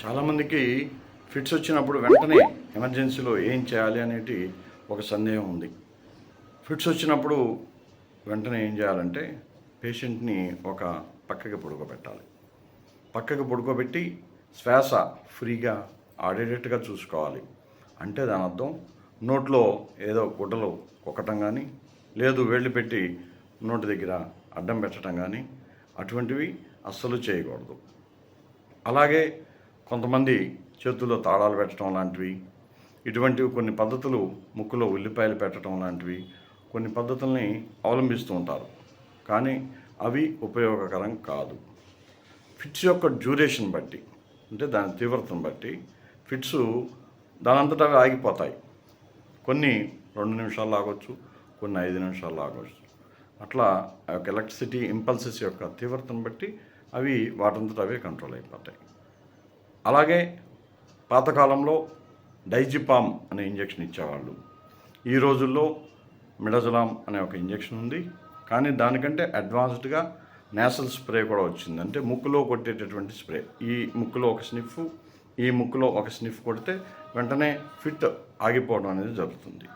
చాలామందికి ఫిట్స్ వచ్చినప్పుడు వెంటనే ఎమర్జెన్సీలో ఏం చేయాలి అనేది ఒక సందేహం ఉంది. ఫిట్స్ వచ్చినప్పుడు వెంటనే ఏం చేయాలంటే పేషెంట్ని ఒక పక్కకి పడుకోబెట్టాలి. పక్కకి పడుకోబెట్టి శ్వాస ఫ్రీగా ఆడేటట్టుగా చూసుకోవాలి. అంటే దాని అర్థం నోట్లో ఏదో గుడ్డలు కొక్కటం కానీ లేదు వేళ్ళు పెట్టి నోటి దగ్గర అడ్డం పెట్టడం కానీ అటువంటివి అస్సలు చేయకూడదు. అలాగే కొంతమంది చేతుల్లో తాళాలు పెట్టడం లాంటివి ఇటువంటివి కొన్ని పద్ధతులు ముక్కులో ఉల్లిపాయలు పెట్టడం లాంటివి కొన్ని పద్ధతుల్ని అవలంబిస్తూ ఉంటారు. కానీ అవి ఉపయోగకరం కాదు. ఫిట్స్ యొక్క డ్యూరేషన్ బట్టి అంటే దాని తీవ్రతను బట్టి ఫిట్స్ దానంతటా ఆగిపోతాయి. కొన్ని రెండు నిమిషాలు ఆగొచ్చు కొన్ని ఐదు నిమిషాలు ఆగవచ్చు అట్లా ఆ యొక్క ఎలక్ట్రిసిటీ ఇంపల్సెస్ యొక్క తీవ్రతను బట్టి అవి వాటంతట అవే కంట్రోల్ అయిపోతాయి. అలాగే పాతకాలంలో డైజిపామ్ అనే ఇంజెక్షన్ ఇచ్చేవాళ్ళు. ఈ రోజుల్లో మిడజలాం అనే ఒక ఇంజెక్షన్ ఉంది. కానీ దానికంటే అడ్వాన్స్డ్గా నేసల్ స్ప్రే కూడా వచ్చింది. అంటే ముక్కులో కొట్టేటటువంటి స్ప్రే. ఈ ముక్కులో ఒక స్నిఫ్ ఈ ముక్కులో ఒక స్నిఫ్ కొడితే వెంటనే ఫిట్ ఆగిపోవడం అనేది జరుగుతుంది.